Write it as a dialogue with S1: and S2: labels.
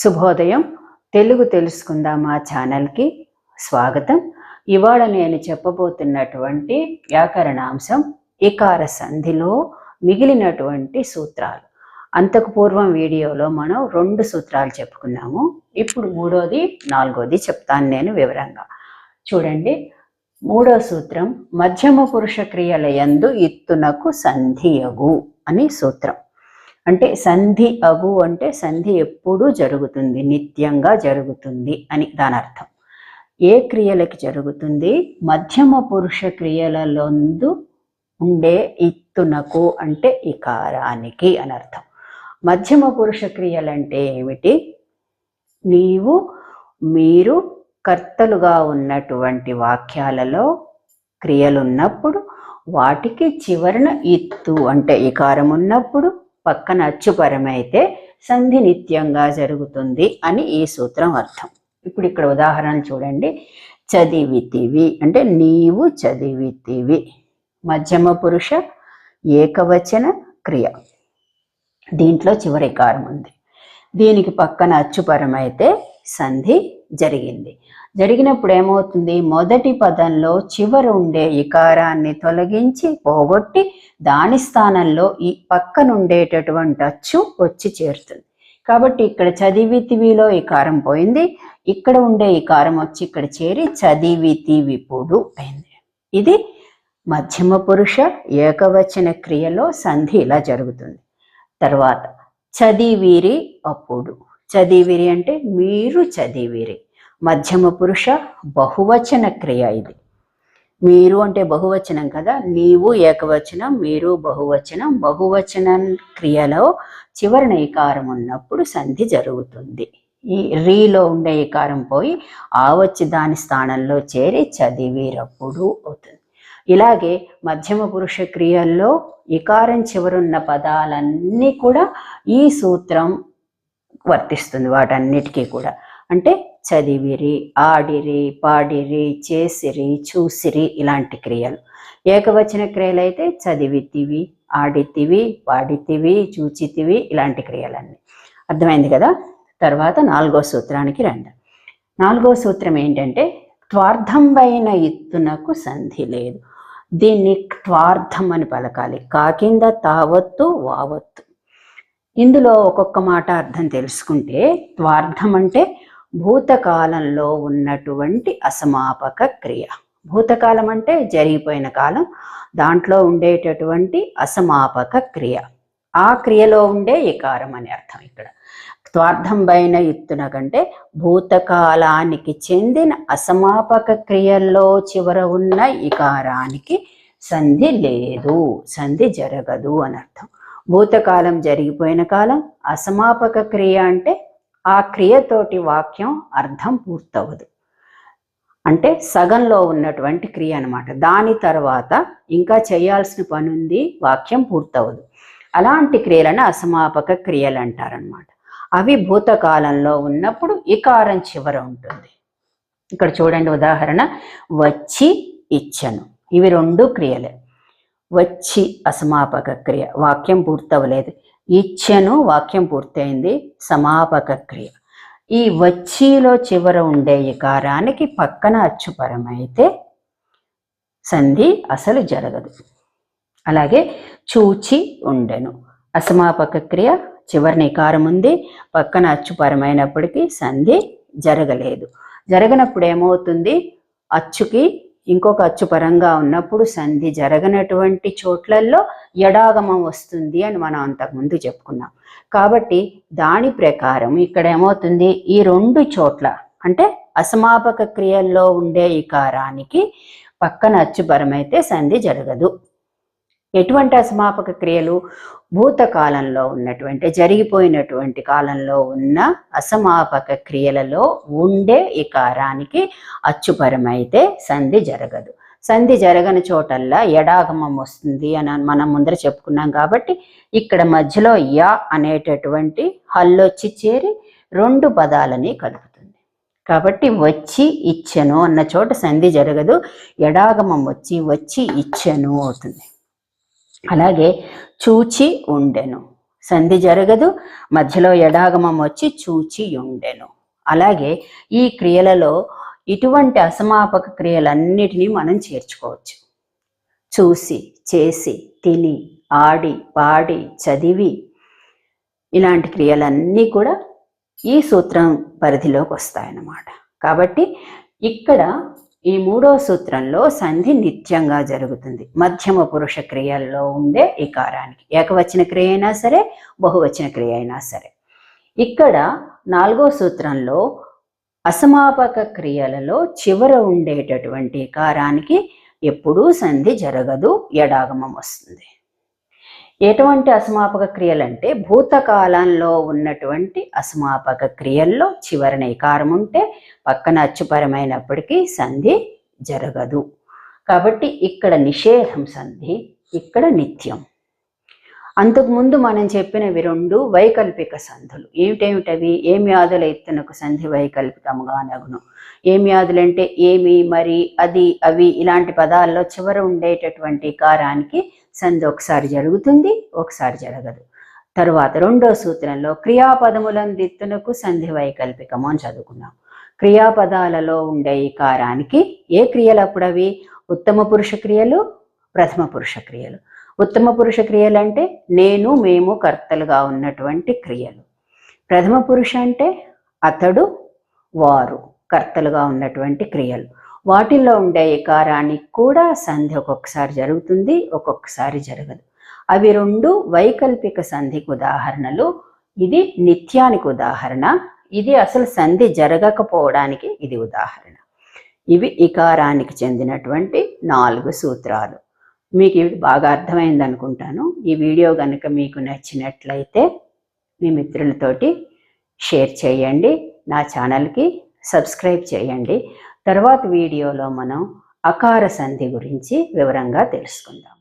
S1: శుభోదయం. తెలుగు తెలుసుకుందాం మా ఛానల్కి స్వాగతం. ఇవాళ నేను చెప్పబోతున్నటువంటి వ్యాకరణాంశం ఇకార సంధిలో మిగిలినటువంటి సూత్రాలు. అంతకు పూర్వం వీడియోలో మనం రెండు సూత్రాలు చెప్పుకున్నాము. ఇప్పుడు మూడోది నాలుగోది చెప్తాను నేను వివరంగా. చూడండి. మూడో సూత్రం మధ్యమ పురుష క్రియల యందు ఇత్తునకు సంధియగు అని సూత్రం. అంటే సంధి అగు అంటే సంధి ఎప్పుడూ జరుగుతుంది నిత్యంగా జరుగుతుంది అని దాని అర్థం. ఏ క్రియలకి జరుగుతుంది? మధ్యమ పురుష క్రియలలోందు ఉండే ఇత్తునకు అంటే ఇకారానికి అని అర్థం. మధ్యమ పురుష క్రియలంటే ఏమిటి? నీవు మీరు కర్తలుగా ఉన్నటువంటి వాక్యాలలో క్రియలున్నప్పుడు వాటికి చివరన ఇత్తు అంటే ఇకారం ఉన్నప్పుడు పక్కన అచ్చుపరమైతే సంధి నిత్యంగా జరుగుతుంది అని ఈ సూత్రం అర్థం. ఇప్పుడు ఇక్కడ ఉదాహరణలు చూడండి. చదివితివి అంటే నీవు చదివితివి. మధ్యమ పురుష ఏకవచన క్రియ. దీంట్లో చివరి కారం ఉంది. దీనికి పక్కన అచ్చుపరమైతే సంధి జరిగింది. జరిగినప్పుడు ఏమవుతుంది మొదటి పదంలో చివర ఉండే ఇకారాన్ని తొలగించి పోగొట్టి దాని స్థానంలో ఈ పక్కనుండేటటువంటి అచ్చు వచ్చి చేరుతుంది. కాబట్టి ఇక్కడ చదివితివిలో ఇకారం పోయింది. ఇక్కడ ఉండే ఇకారం వచ్చి ఇక్కడ చేరి చదివితివిపుడు అయింది. ఇది మధ్యమ పురుష ఏకవచన క్రియలో సంధి ఇలా జరుగుతుంది. తర్వాత చదివిరి అప్పుడు. చదివిరి అంటే మీరు చదివిరి. మధ్యమ పురుష బహువచన క్రియ ఇది. మీరు అంటే బహువచనం కదా? నీవు ఏకవచనం మీరు బహువచనం. బహువచన క్రియలో చివరన ఇకారం ఉన్నప్పుడు సంధి జరుగుతుంది. ఈ రీలో ఉండే ఇకారం పోయి ఆ వచ్చి దాని స్థానంలో చేరి చదివిరప్పుడు అవుతుంది. ఇలాగే మధ్యమ పురుష క్రియల్లో ఇకారం చివరున్న పదాలన్నీ కూడా ఈ సూత్రం వర్తిస్తుంది వాటన్నిటికీ కూడా. అంటే చదివిరి ఆడిరి పాడిరి చేసిరి చూసిరి ఇలాంటి క్రియలు. ఏకవచన క్రియలు అయితే చదివితివి ఆడితివి పాడితివి చూచితివి ఇలాంటి క్రియలన్నీ. అర్థమైంది కదా? తర్వాత నాలుగో సూత్రానికి రండి. నాలుగో సూత్రం ఏంటంటే త్వార్థంబైన ఇత్తునకు సంధి లేదు. దీన్ని త్వార్థం అని పలకాలి. కాకింద తావత్తు వావత్తు. ఇందులో ఒక్కొక్క మాట అర్థం తెలుసుకుంటే త్వార్థం అంటే భూతకాలంలో ఉన్నటువంటి అసమాపక క్రియ. భూతకాలం అంటే జరిగిపోయిన కాలం దాంట్లో ఉండేటటువంటి అసమాపక క్రియ. ఆ క్రియలో ఉండే ఇకారం అని అర్థం ఇక్కడ. త్వార్థం పైన ఎత్తున కంటే భూతకాలానికి చెందిన అసమాపక క్రియల్లో చివర ఉన్న ఇకారానికి సంధి లేదు సంధి జరగదు అని అర్థం. భూతకాలం జరిగిపోయిన కాలం అసమాపక క్రియ అంటే ఆ క్రియతోటి వాక్యం అర్థం పూర్తవదు అంటే సగంలో ఉన్నటువంటి క్రియ అనమాట దాని తర్వాత ఇంకా చేయాల్సిన పని ఉంది వాక్యం పూర్తవదు అలాంటి క్రియలను అసమాపక క్రియలు అంటారనమాట అవి భూతకాలంలో ఉన్నప్పుడు ఇకారం చివర ఉంటుంది. ఇక్కడ చూడండి ఉదాహరణ. వచ్చి ఇచ్చను. ఇవి రెండు క్రియలే. వచ్చి అసమాపక క్రియ. వాక్యం పూర్తవలేదు ఇచ్చను వాక్యం పూర్తయింది సమాపక క్రియ. ఈ వచ్చిలో చివర ఉండే ఇకారానికి పక్కన అచ్చుపరమైతే సంధి అసలు జరగదు. అలాగే చూచి ఉండెను. అసమాపక క్రియ చివరిని ఇకారం ఉంది పక్కన అచ్చుపరమైనప్పటికీ సంధి జరగలేదు. జరగనప్పుడు ఏమవుతుంది? అచ్చుకి ఇంకొక అచ్చు పరంగా ఉన్నప్పుడు సంధి జరగనటువంటి చోట్లల్లో ఎడాగమం వస్తుంది అని మనం అంతకుముందు చెప్పుకున్నాం. కాబట్టి దాని ప్రకారం ఇక్కడ ఏమవుతుంది? ఈ రెండు చోట్ల అంటే అసమాపక క్రియల్లో ఉండే ఇకారానికి పక్కన అచ్చుపరమైతే సంధి జరగదు. ఎటువంటి అసమాపక క్రియలు భూతకాలంలో ఉన్నటువంటి జరిగిపోయినటువంటి కాలంలో ఉన్న అసమాపక క్రియలలో ఉండే ఇకారానికి అచ్చుపరమైతే సంధి జరగదు. సంధి జరగని చోటల్లా ఎడాగమం వస్తుంది అని మనం ముందర చెప్పుకున్నాం కాబట్టి ఇక్కడ మధ్యలో యా అనేటటువంటి హల్లొచ్చి చేరి రెండు పదాలని కలుపుతుంది. కాబట్టి వచ్చి ఇచ్చెను అన్న చోట సంధి జరగదు ఎడాగమం వచ్చి వచ్చి ఇచ్చెను అవుతుంది. అలాగే చూచి ఉండెను. సంధి జరగదు మధ్యలో ఎడాగమం వచ్చి చూచి ఉండెను. అలాగే ఈ క్రియలలో ఇటువంటి అసమాపక క్రియలన్నిటినీ మనం చేర్చుకోవచ్చు. చూసి చేసి తిని ఆడి పాడి చదివి ఇలాంటి క్రియలన్నీ కూడా ఈ సూత్రం పరిధిలోకి వస్తాయన్నమాట. కాబట్టి ఇక్కడ ఈ మూడో సూత్రంలో సంధి నిత్యంగా జరుగుతుంది. మధ్యమ పురుష క్రియల్లో ఉండే ఇకారానికి ఏకవచన క్రియ అయినా సరే బహువచన క్రియ అయినా సరే. ఇక్కడ నాలుగో సూత్రంలో అసమాపక క్రియలలో చివర ఉండేటటువంటి ఇకారానికి ఎప్పుడూ సంధి జరగదు ఎడాగమం వస్తుంది. ఎటువంటి అసమాపక క్రియలంటే భూతకాలంలో ఉన్నటువంటి అసమాపక క్రియల్లో చివరన ఇకారం ఉంటే పక్కన అచ్చుపరమైనప్పటికీ సంధి జరగదు. కాబట్టి ఇక్కడ నిషేధం సంధి ఇక్కడ నిత్యం. అంతకుముందు మనం చెప్పినవి రెండు వైకల్పిక సంధులు. ఏమిటేమిటవి? ఏమి ఆదుల ఎత్తునకు సంధి వైకల్పికముగా నగును. ఏమి వ్యాధులంటే ఏమి మరి అది అవి ఇలాంటి పదాల్లో చివర ఉండేటటువంటి కారానికి సంధి ఒకసారి జరుగుతుంది ఒకసారి జరగదు. తరువాత రెండో సూత్రంలో క్రియాపదములను దిత్తునకు సంధి వైకల్పికము అని చదువుకున్నాం క్రియాపదాలలో ఉండే ఈ కారానికి ఏ క్రియలు అప్పుడవి? ఉత్తమ పురుష క్రియలు ప్రథమ పురుష క్రియలు. ఉత్తమ పురుష క్రియలు అంటే నేను మేము కర్తలుగా ఉన్నటువంటి క్రియలు. ప్రథమ పురుష అంటే అతడు వారు కర్తలుగా ఉన్నటువంటి క్రియలు. వాటిల్లో ఉండే ఇకారానికి కూడా సంధి ఒక్కొక్కసారి జరుగుతుంది ఒక్కొక్కసారి జరగదు. అవి రెండు వైకల్పిక సంధికి ఉదాహరణలు. ఇది నిత్యానికి ఉదాహరణ. ఇది అసలు సంధి జరగకపోవడానికి ఇది ఉదాహరణ. ఇవి ఇకారానికి చెందినటువంటి నాలుగు సూత్రాలు. మీకు ఇవి బాగా అర్థమైంది అనుకుంటాను. ఈ వీడియో కనుక మీకు నచ్చినట్లయితే మీ మిత్రులతోటి షేర్ చేయండి. నా ఛానల్కి సబ్స్క్రైబ్ చేయండి. తర్వాత వీడియోలో మనం అకార సంధి గురించి వివరంగా తెలుసుకుందాం.